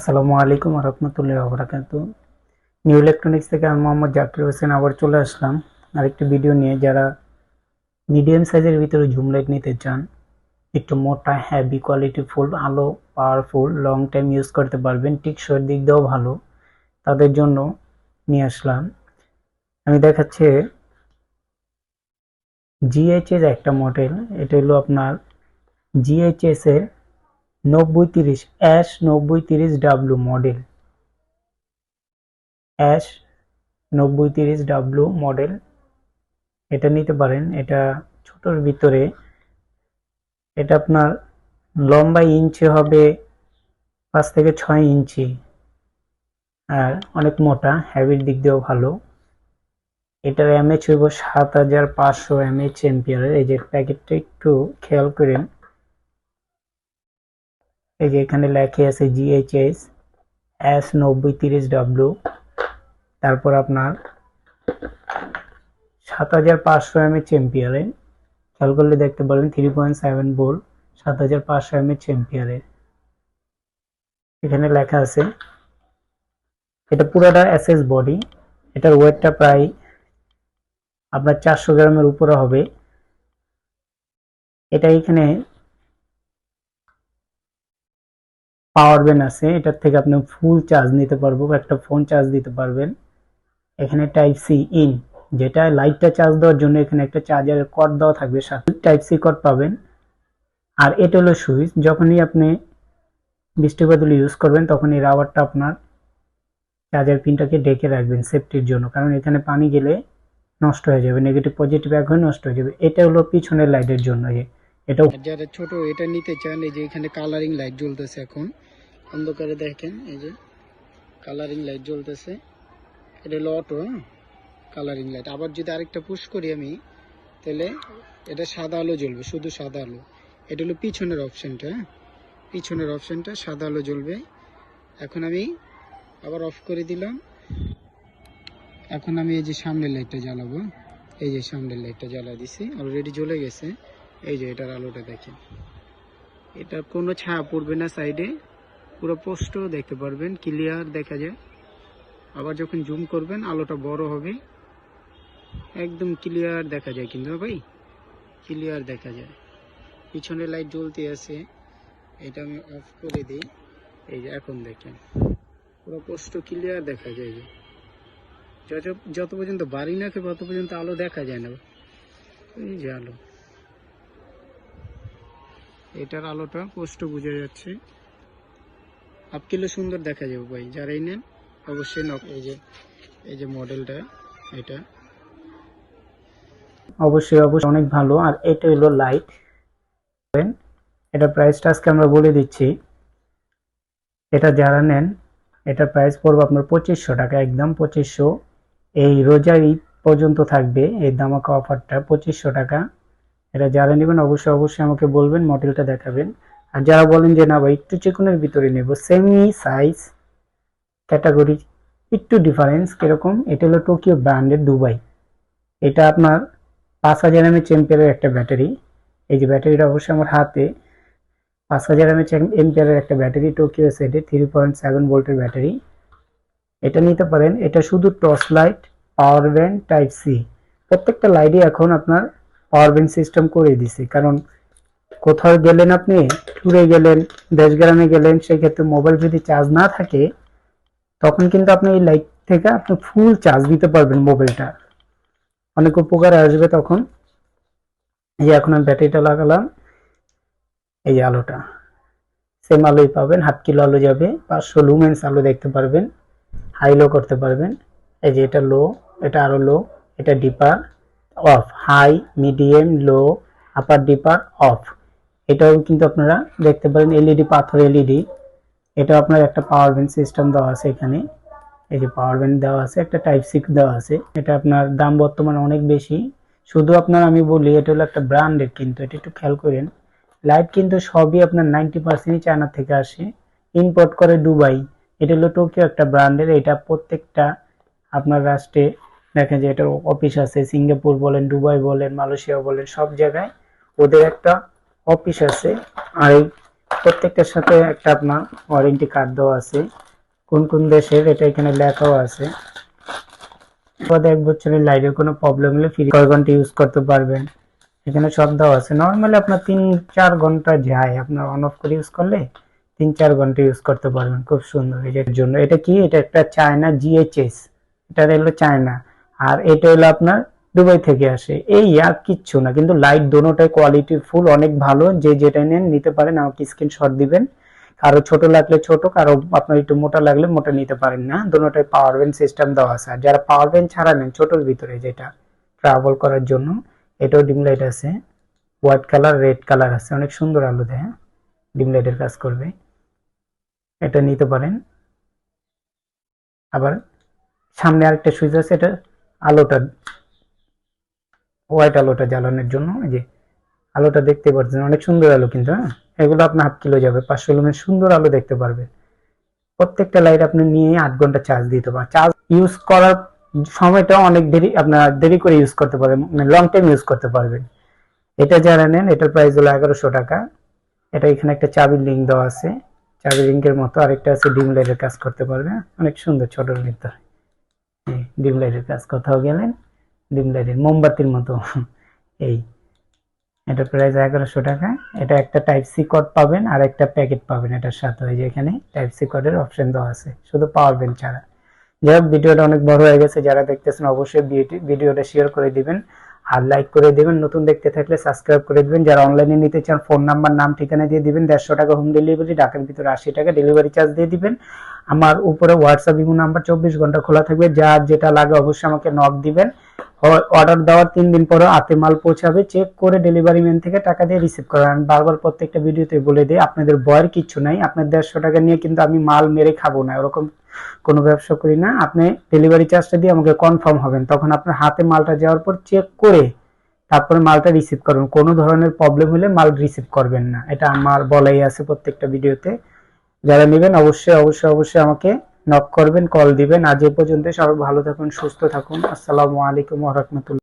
আসসালামু আলাইকুম রহমতুল্লাহ বরাকাতু new electronics থেকে আমি মোহাম্মদ জাকির হোসেন আবার চলে আসলাম। আরেকটি ভিডিও নিয়ে যারা মিডিয়াম সাইজের ভিতরে জুম লাইট নিতে চান, একটু মোটা হ্যাভি কোয়ালিটি ফুল আলো পাওয়ারফুল লং টাইম ইউজ করতে পারবেন, ঠিক টিকসইয়ের দিক দিয়েও ভালো। তাদের জন্য নিয়ে আসলাম। আমি দেখাচ্ছি জিএইচএস একটা মডেল এটা হলো আপনার জিএইচএস এর নব্বই তিরিশ অ্যাশ নব্বই তিরিশ ডাব্লু মডেল অ্যাশ নব্বই তিরিশ ডাব্লু মডেল এটা নিতে পারেন, এটা ছোটোর ভিতরে। এটা আপনার লম্বা ইঞ্চি হবে পাঁচ থেকে ছয় ইঞ্চি। আর অনেক মোটা হ্যাভির দিক দিয়েও ভালো। এটার এমএচ হইব সাত হাজার পাঁচশো এমএচ এম্পিয়ারের এই যে প্যাকেটটা একটু খেয়াল করেন। এই যে এখানে লেখে আছে জিএইচএস এস নব্বই তিরিশ ডাব্লু তারপর আপনার সাত হাজার পাঁচশো এমএচ এম্পিয়ারের খেয়াল করলে দেখতে পারবেন থ্রি পয়েন্ট সেভেন বোল সাত হাজার পাঁচশো এমএচ এম্পিয়ারের এখানে লেখা আছে, এটা পুরোটা এসএস বডি এটার ওয়েটটা প্রায় আপনার চারশো গ্রামের উপরে হবে। এটা এখানে পাওয়ার ব্যাংক আছে, এটার থেকে আপনি ফুল চার্জ নিতে পারব, একটা ফোন চার্জ দিতে পারবেন। এখানে টাইপ সি ইন যেটা লাইটটা চার্জ দেওয়ার জন্য এখানে একটা চার্জারের কর্ড দেওয়া থাকবে, সাথে টাইপ সি কর্ড পাবেন। আর এটা হলো সুইচ, যখনই আপনি বৃষ্টি ইউজ করবেন তখন এই রাবারটা আপনার চার্জার পিনটাকে ডেকে রাখবেন সেফটির জন্য, কারণ এখানে পানি গেলে নষ্ট হয়ে যাবে নেগেটিভ পজিটিভ হয়ে নষ্ট হয়ে যাবে। এটা হলো পিছনের লাইটের জন্য যারা ছোট, এটা নিতে চান, এই যে এখানে কালারিং লাইট জ্বলতেছে এখন। অন্ধকারে দেখেন, এই যে কালারিং লাইট জ্বলতেছে। এটা কালারিং লাইট আবার যদি আরেকটা পুশ করি আমি, তাহলে এটা সাদা আলো জ্বলবে, শুধু সাদা আলো। এটা হলো পিছনের অপশনটা হ্যাঁ? পিছনের অপশনটা সাদা আলো জ্বলবে। এখন আমি আবার অফ করে দিলাম। এখন আমি এই যে সামনের লাইটটা জ্বালাবো এই যে সামনের লাইটটা জ্বালা দিছি অলরেডি জ্বলে গেছে। এই যে এটার আলোটা দেখেন। এটা কোনো ছায়া পড়বে না সাইডে। পুরো পোস্ট দেখতে পারবেন, ক্লিয়ার দেখা যায়। আবার যখন জুম করবেন, আলোটা বড় হবে। একদম ক্লিয়ার দেখা যায় কিন্তু ভাই? ক্লিয়ার দেখা যায়। পিছনে লাইট জ্বলতে আছে। এটা আমি অফ করে দিই। এই যে এখন দেখেন। পুরো পোস্ট ক্লিয়ার দেখা যায় যে। যত পর্যন্ত বাড়ি না খেয়ে তত পর্যন্ত আলো দেখা যায় না। এই যে আলো। এটার আলোটা স্পষ্ট বোঝা যাচ্ছে। হাফ কিলো সুন্দর দেখা যাবে ভাই, যারাই নেন অবশ্যই নক এই যে এই যে মডেলটা, এটা। অবশ্যই অবশ্যই অনেক ভালো, আর এটা হলো লাইট এটা প্রাইসটা আজকে আমরা বলে দিচ্ছি। এটা যারা নেন, এটা প্রাইস পড়বে আপনার পঁচিশশো টাকা, একদম পঁচিশশো। এই রোজার পর্যন্ত থাকবে, এই দামাকা অফারটা পঁচিশশো টাকা। এটা যারা নেবেন অবশ্যই অবশ্যই আমাকে বলবেন মডেলটা দেখাবেন। আর যারা বলেন যে, না ভাই, একটু চিকনের ভিতরে নেব সেমি সাইজ ক্যাটাগরি একটু ডিফারেন্স কীরকম? এটা হলো টোকিও ব্র্যান্ডের দুবাই এটা আপনার পাঁচ হাজার এমএচ এম্পিয়ারের একটা ব্যাটারি। এই যে ব্যাটারিটা অবশ্যই আমার হাতে। পাঁচ হাজার এমএচ এম্পিয়ারের একটা ব্যাটারি টোকিও সেটে থ্রি পয়েন্ট সেভেন ভোল্টের ব্যাটারি। এটা নিতে পারেন। এটা শুধু torch light power bank type C প্রত্যেকটা লাইটই এখন আপনার পাওয়ার ব্যাংক সিস্টেম করে দিছে। কারণ কোথাও গেলেন আপনি, ট্যুরে গেলেন দেশ গ্রামে গেলেন, সেক্ষেত্রে মোবাইল যদি চার্জ না থাকে, তখন কিন্তু আপনি এই লাইট থেকে আপনি ফুল চার্জ দিতে পারবেন মোবাইলটা। অনেক উপকার আসবে তখন। এই যে এখন আমি ব্যাটারিটা লাগালাম, এই আলোটা। সেম আলোই পাবেন, হাফ কিলো আলো যাবে, পাঁচশো লুমেন্স আলো দেখতে পারবেন হাই লো করতে পারবেন। এই যে এটা লো এটা আরও লো এটা dipper off high medium low upper dipper off এটাও কিন্তু আপনারা দেখতে পারেন এলইডি পাথর এলইডি এটা আপনার একটা পাওয়ার ব্যাংক সিস্টেম দেওয়া আছে এখানে। এই যে পাওয়ার ব্যাংক দেওয়া আছে, একটা টাইপ সিক্স দেওয়া আছে। এটা আপনার দাম বর্তমানে অনেক বেশি। শুধু আপনার আমি বলি, এটা হলো একটা ব্র্যান্ডের কিন্তু, এটা একটু খেয়াল করেন। লাইট কিন্তু সবই আপনার নাইনটি পার্সেন্টই চায়না থেকে আসে। ইম্পোর্ট করে দুবাই এটা হলো টোকিও একটা ব্র্যান্ডের এটা প্রত্যেকটা আপনার রাষ্ট্রে দেখেন যে এটার অফিস আছে, সিঙ্গাপুর বলেন, দুবাই বলেন, মালয়েশিয়া বলেন, সব জায়গায় ওদের একটা অফিস আছে। আর এই প্রত্যেকটার সাথে একটা আপনার ওয়ারেন্টি কার্ড দেওয়া আছে। কোন কোন দেশের এটা এখানে লেখাও আছে। পরে এক বছরের লাইটের কোনো প্রবলেম হলে ফ্রি কয় ঘণ্টা ইউজ করতে পারবেন। এখানে সব দেওয়া আছে। নর্মালি আপনার তিন, চার ঘণ্টা যায়। আপনার অন অফ করে ইউজ করলে তিন, চার ঘণ্টা ইউজ করতে পারবেন। খুব সুন্দর। এটার জন্য। এটা কি? এটা একটা চায়না জিএইচএস এটা হলো চায়না আর এটা হলো আপনার দুবাই থেকে আসে। এই আর কিচ্ছু না, কিন্তু লাইট দোনোটাই কোয়ালিটি ফুল অনেক ভালো। যে যেটা নেন, নিতে পারেন, আমাকে স্ক্রিনশট দিবেন। কারও ছোট লাগলে ছোট, কারও আপনার একটু মোটা লাগলে মোটা নিতে পারেন না। দোনোটাই পাওয়ার ব্যাংক সিস্টেম দেওয়া আছে। আর যারা পাওয়ার ব্যাংক ছাড়া নেন, ছোটর ভিতরে যেটা ট্রাভেল করার জন্য, এটাও ডিম লাইট আছে। হোয়াইট কালার রেড কালার আছে। অনেক সুন্দর আলো দেয় হ্যাঁ? ডিম লাইটের কাজ করবে। এটা নিতে পারেন। আবার সামনে আরেকটা সুইচ আছে, এটা আলোটা হোয়াইট আলোটা জ্বালানোর জন্য, এই যে আলোটা দেখতে পাচ্ছেন অনেক সুন্দর আলো কিন্তু হ্যাঁ? এগুলো আপনার হাফ কিলো যাবে, পাঁচশো লুমের সুন্দর আলো দেখতে পারবেন। প্রত্যেকটা লাইট আপনি নিয়ে আট ঘণ্টা চার্জ দিতে পারেন চার্জ ইউজ করার সময়টা অনেক দেরি, আপনার দেরি করে ইউজ করতে পারবেন লং টাইম ইউজ করতে পারবেন। এটা যারা নেন, এটার প্রাইস হলো এগারোশো টাকা। এটা এখানে একটা চাবির লিঙ্ক দেওয়া আছে। চাবির লিঙ্কের মতো আরেকটা আছে, ডিম লাইটের কাজ করতে পারবে অনেক সুন্দর ছোটোর ভিতরে ডিম লাইটের কাজ কোথাও গেলেন? ডিম লাইটের মোমবাতির মতো। এই এটা প্রাইস এগারোশো টাকা। এটা একটা টাইপ সি কোড পাবেন, আর একটা প্যাকেট পাবেন এটার সাথে। ওই যে এখানে টাইপ সি কোডের অপশন দেওয়া আছে। শুধু পাওয়ার ব্যাংক ছাড়া। যাই হোক, ভিডিওটা অনেক বড় হয়ে গেছে। যারা দেখতেছেন, অবশ্যই ভিডিওটা শেয়ার করে দিবেন। আর লাইক করে দিবেন, নতুন দেখতে থাকলে সাবস্ক্রাইব করে দিবেন। যারা অনলাইনে নিতে চান ফোন নাম্বার নাম, ঠিকানা দিয়ে দিবেন। দেড়শো টাকা হোম ডেলিভারি ঢাকার ভিতরে আশি টাকা ডেলিভারি চার্জ দিয়ে দিবেন। আমার উপরে হোয়াটসঅ্যাপ ইমো নাম্বার চব্বিশ ঘণ্টা খোলা থাকবে। যা যেটা লাগে অবশ্যই আমাকে নক দিবেন। অর্ডার দেওয়ার তিন দিন পরে হাতে মাল পৌঁছাবে। চেক করে ডেলিভারি ম্যান থেকে টাকা দিয়ে রিসিভ করেন আমি বারবার প্রত্যেকটা ভিডিওতে বলে দিই, আপনাদের ভয়ের কিচ্ছু নাই। আপনার দেড়শো টাকা নিয়ে কিন্তু আমি মাল মেরে খাব না। ওরকম কোনো ব্যবসা করি না, আপনি ডেলিভারি চার্জটা দিয়ে আমাকে কনফার্ম হবেন। তখন আপনার হাতে মালটা যাওয়ার পর চেক করে তারপরে মালটা রিসিভ করবেন। কোনো ধরনের প্রবলেম হলে মাল রিসিভ করবেন না। এটা আমার বলাই আছে প্রত্যেকটা ভিডিওতে। যারা নেবেন অবশ্যই অবশ্যই অবশ্যই আমাকে নক করবেন কল দিবেন। আজ এ পর্যন্ত সবাই ভালো থাকুন, সুস্থ থাকুন। আসসালামু আলাইকুম রহমতুল্লাহ।